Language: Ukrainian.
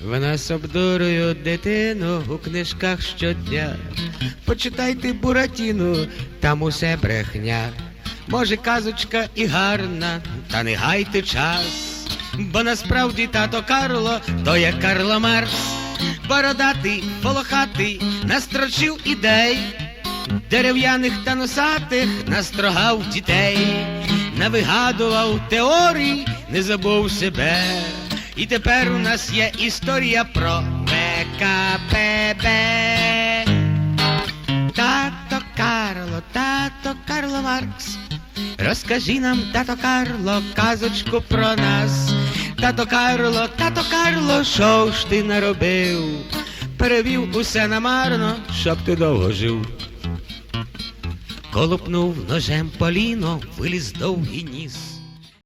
В нас дитину у книжках щодня. Почитайте Буратіну, там усе брехня. Може, казочка і гарна, та не гайте час. Бо насправді тато Карло, то як Карло Маркс, бородатий, волохатий, настрочив ідей, дерев'яних та носатих настрогав дітей, навигадував теорій, не забув себе. І тепер у нас є історія про ВКПБ. Тато Карло, тато Карло Маркс. Розкажи нам, тато Карло, казочку про нас. Тато Карло, тато Карло, що ж ти наробив? Перевів усе намарно, щоб ти довго жив. Колупнув ножем поліно, виліз довгий ніс.